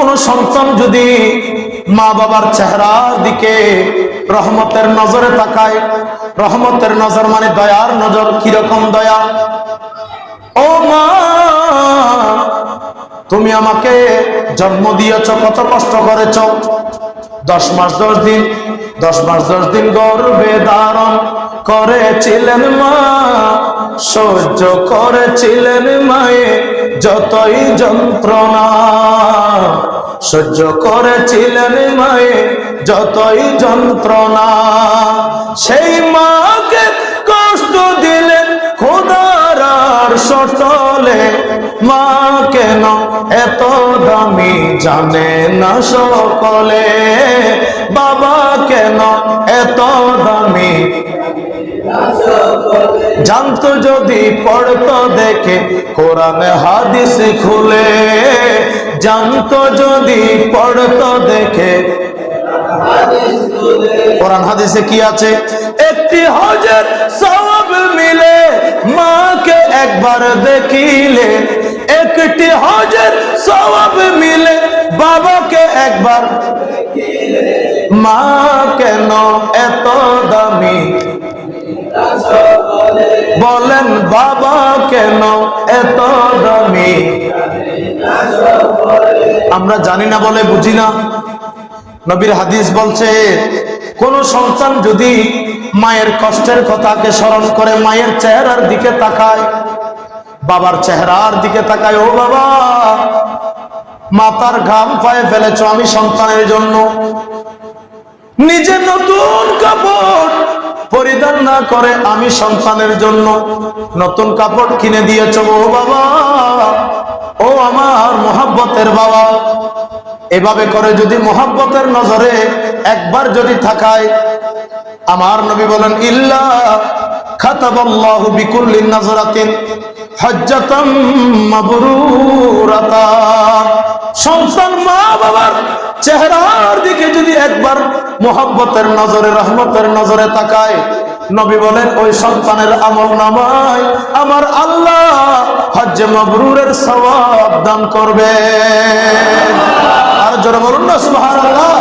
কোন সন্তান যদি মা বাবার চেহারার দিকে রহমতের নজরে তাকায়, রহমতের নজর মানে দয়ার নজর, কীরকম দয়া? ও মা, তুমি আমাকে জন্ম দিয়েছ, কত কষ্ট করেছ। দশ মাস দশ দিন, দশ মাস দশ দিন গর্বে ধারণ করেছিলেন মা, সহ্য করেছিলেন মায়ে, যতই যন্ত্রণা সহ্য করেছিলেন মায়ে যতই যন্ত্রণা। সেই মাকে কষ্ট দিলেন খোদার সটলে মা কেন এত দামি জানে না সকলে? বাবা কেন এত দামি জানতো যদি পড়তো দেখে কোরআন হাদিস খুলে। জানতো যদি পড়তো দেখে। কোরআন হাদিসে কি আছে? একটি হজের সওয়াব মিলে মাকে একবার দেখিলে। একটি হজের সওয়াব মিলে বাবাকে একবার মা কেন এত দামি? বলেন, বাবা কেন এত আমরা জানি না বলে বুঝি না। নবীর হাদিস বলছে, কোন সন্তান যদি মায়ের কষ্টের কথাকে স্মরণ করে মায়ের চেহারার দিকে তাকায়, বাবার চেহারার দিকে তাকায়, ও বাবা মাতার ঘাম পায়ে ফেলেছ আমি সন্তানের জন্য। নিজে নতুন কাপড় পরিধান না করে আমি সন্তানের জন্য নতুন কাপড় কিনে দিয়েছ ও বাবা। ও আমার মোহাব্বতের বাবা, এভাবে করে যদি মোহাব্বতের নজরে একবার যদি থাকায়, আমার নবী বলেন, ইল্লা দিকে যদি নজরে, রহমতের নজরে তাকায়, নবী বলেন, ওই সন্তানের আমল নামায় আমার আল্লাহ হজ্জে মবরুরের সবাব দান করবে আর জোরে বলুন না সুবহানাল্লাহ।